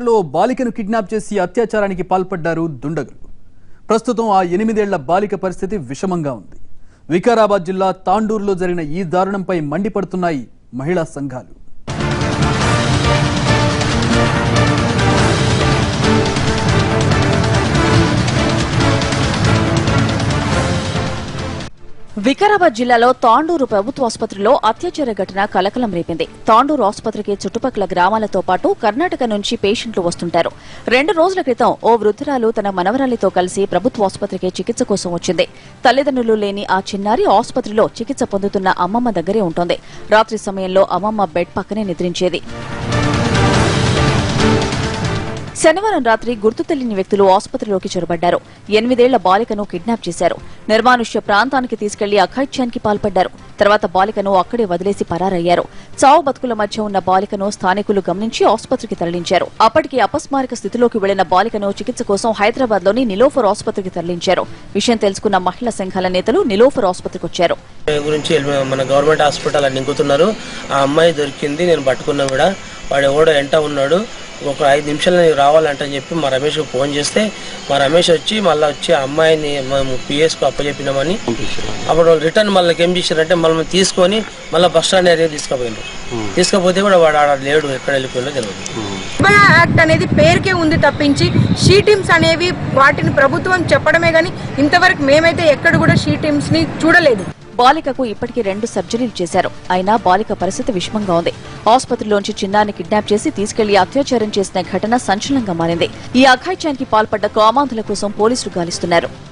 ఆసుపత్రిలో బాలికను కిడ్నాప్ చేసి అత్యాచారానికి పాల్పడ్డారు దుండగులు. ప్రస్తుతం ఆ ఎనిమిదేళ్ళ బాలిక పరిస్థితి విషమంగా ఉంది. వికారాబాద్ జిల్లా తాండూరులో జరిగిన ఈ దారుణంపై మండిపడుతున్నాయి మహిళా సంఘాలు. వికారాబాద్ జిల్లాలో తాండూరు ప్రభుత్వ ఆసుపత్రిలో అత్యాచార ఘటన కలకలం రేపింది. తాండూరు ఆసుపత్రికి చుట్టుపక్కల గ్రామాలతో పాటు కర్ణాటక నుంచి పేషెంట్లు వస్తుంటారు. రెండు రోజుల క్రితం ఓ వృద్ధురాలు తన మనవరాలితో కలిసి ప్రభుత్వ ఆసుపత్రికి చికిత్స కోసం వచ్చింది. తల్లిదండ్రులు లేని ఆ చిన్నారి ఆసుపత్రిలో చికిత్స పొందుతున్న అమ్మమ్మ దగ్గరే ఉంటోంది. రాత్రి సమయంలో అమ్మమ్మ బెడ్ పక్కనే నిద్రించేది. శనివారం రాత్రి గుర్తు తెలియని వ్యక్తులు ఆసుపత్రిలోకి చొరబడ్డారు. ఎనిమిదేళ్ళ బాలికను కిడ్నాప్ చేశారు. నిర్మానుష్య ప్రాంతానికి తీసుకెళ్ళి అఘాయిత్యానికి పాల్పడ్డారు. తర్వాత బాలికను అక్కడే వదిలేసి పరారయ్యారు. చావు బతుకుల మధ్య ఉన్న బాలికను స్థానికులు గమనించి ఆసుపత్రికి తరలించారు. అప్పటికి అపస్మారక స్థితిలోకి వెళ్ళిన బాలికను చికిత్స కోసం హైదరాబాద్లోని నిలోఫర్ ఆసుపత్రికి తరలించారు. విషయం తెలుసుకున్న మహిళా సంఘాల నేతలు నిలోఫర్ ఆసుపత్రికి వచ్చారు. గురించి మన గవర్నమెంట్ హాస్పిటల్ అని నింకుతున్నారు ఆ అమ్మాయి దొరికింది నేను పట్టుకున్నా కూడా. వాడు ఎవడో ఎంట ఉన్నాడు. ఒక ఐదు నిమిషాలు నేను రావాలంట అని చెప్పి మా రమేష్కి ఫోన్ చేస్తే మా రమేష్ వచ్చి మళ్ళీ వచ్చి ఆ అమ్మాయిని మేము పిఎస్కు అప్పచెప్పినామని. అప్పుడు రిటర్న్ మళ్ళీ ఏం చేశారంటే మళ్ళీ తీసుకొని మళ్ళీ బస్ స్టాండ్ ఏరియా తీసుకుపోయినారు తీసుకపోతే కూడా వాడు ఆడ లేడు ఎక్కడ వెళ్ళిపోయిందో తెలియదు. యాక్ట్ అనేది పేరుకే ఉంది తప్పించి షీ టీమ్స్ అనేవి వాటిని ప్రభుత్వం చెప్పడమే కానీ ఇంతవరకు మేమైతే ఎక్కడ కూడా షీ టీమ్స్ని చూడలేదు. బాలికకు ఇప్పటికే రెండు సర్జరీలు చేశారు. అయినా బాలిక పరిస్థితి విషమంగా ఉంది. ఆసుపత్రిలోంచి చిన్నాన్ని కిడ్నాప్ చేసి తీసుకెళ్ళి అత్యాచారం చేసిన ఘటన సంచలనంగా మారింది. ఈ అఘాయిత్యానికి పాల్పడ్డ కామాంధుల కోసం పోలీసులు గాలిస్తున్నారు.